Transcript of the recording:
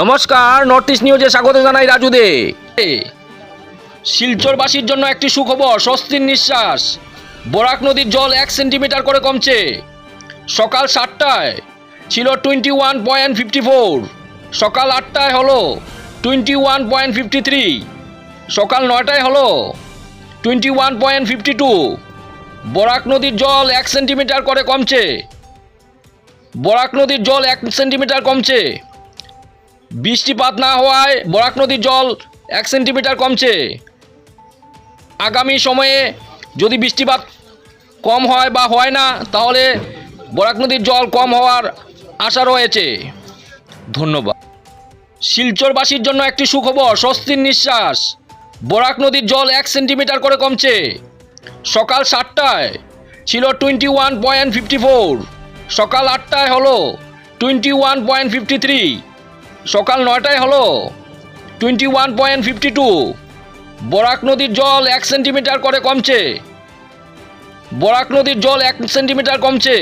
নমস্কার north east নিউজে স্বাগত জানাই রাজু রাজুদে। শিলচরবাসীর জন্য একটি সুখবর, স্বস্তির নিঃশ্বাস। বরাক নদীর জল এক সেন্টিমিটার করে কমছে। সকাল সাতটায় ছিল twenty one point fifty four সকাল আটটায় হলো twenty one point fifty three সকাল নয়টায় হলো twenty one point fifty two Barak নদীর জল এক সেন্টিমিটার করে কমছে। বরাক নদীর জল এক সেন্টিমিটার কমছে। বৃষ্টিপাত না হওয়ায় বরাক নদীর জল এক সেন্টিমিটার কমছে। আগামী সময়ে যদি বৃষ্টিপাত কম হয় বা হয় না, তাহলে বরাক নদীর জল কম হওয়ার আশা রয়েছে। ধন্যবাদ। শিলচরবাসীর জন্য একটি সুখবর, স্বস্তির নিঃশ্বাস। বরাক নদীর জল এক সেন্টিমিটার করে কমছে। সকাল সাতটায় ছিল twenty one point fifty four, সকাল আটটায় হলো twenty one point fifty three. সকাল নয়টায় হলো। Twenty one point fifty two Barak নদীর জল এক সেন্টিমিটার করে কমছে। বরাক নদীর জল এক সেন্টিমিটার কমছে।